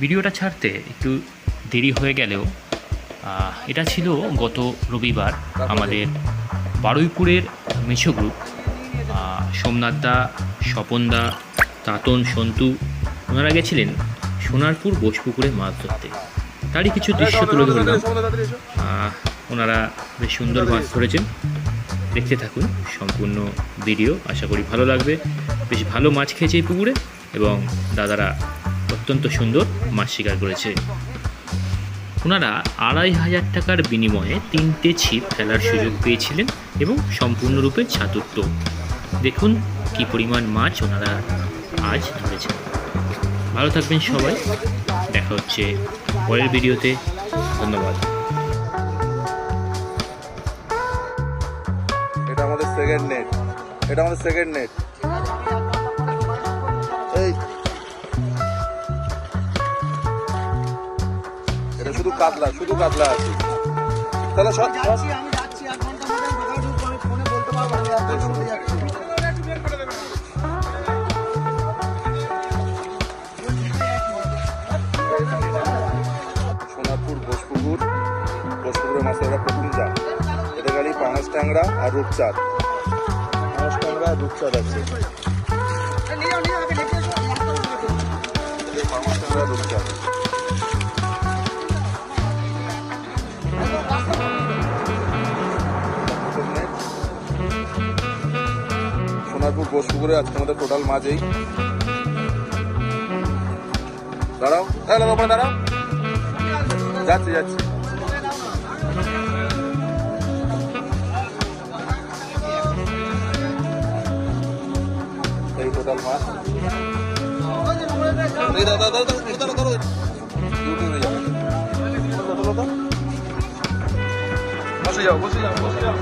ভিডিওটা ছাড়তে একটু দেরি হয়ে গেলেও এটা ছিল গত রবিবার আমাদের বারুইপুরের মেছো গ্রুপ আহ, সোমনাথ দা স্বপন দা তাতন সন্তু ওনারা গেছিলেন সোনারপুর বোসপুকুরে মাছ ধরতে। তারই কিছু দৃশ্য তুলে ধরলাম। ওনারা বেশ সুন্দর মাছ ধরেছেন। দেখতে থাকুন সম্পূর্ণ ভিডিও আশা করি ভালো লাগবে। বেশ ভালো মাছ খেয়েছে এই পুকুরে এবং দাদারা অত্যন্ত সুন্দর মাছ শিকার করেছে। ওনারা আড়াই হাজার টাকার বিনিময়ে তিনটে ছিপ ফেলার সুযোগ পেয়েছিলেন এবং সম্পূর্ণরূপে ছাতুর্ত দেখুন কি পরিমাণ মাছ ওনারা আজ ধরেছেন। ভালো থাকবেন সবাই। দেখা হচ্ছে পরের ভিডিওতে। ধন্যবাদ। এটা আমাদের সেকেন্ড নেট এটা আমাদের সেকেন্ড নেট শুধু কাতলা শুধু কাতলা আছে। তাহলে সব সোনারপুর ঘোষপুকুর। ঘোষপুকুরের মাছের এটা প্রথম জাত এটা গাড়ি পাঙাশ ট্যাংরা আর রূপচাঁদ। পাঙাশ ট্যাংরা আর রূপচাঁদ আছে। নিয়ে যাও নিয়ে সোনারপুর ঘোষপুকুরে আজকে আমাদের টোটাল মাছ এই। দাঁড়াও। হ্যাঁ দাদা ওখানে দাঁড়াও। যাচ্ছি যাচ্ছি। এই টোটাল মাছ। দাদা বসে যাও বসে যাও বসে যাও।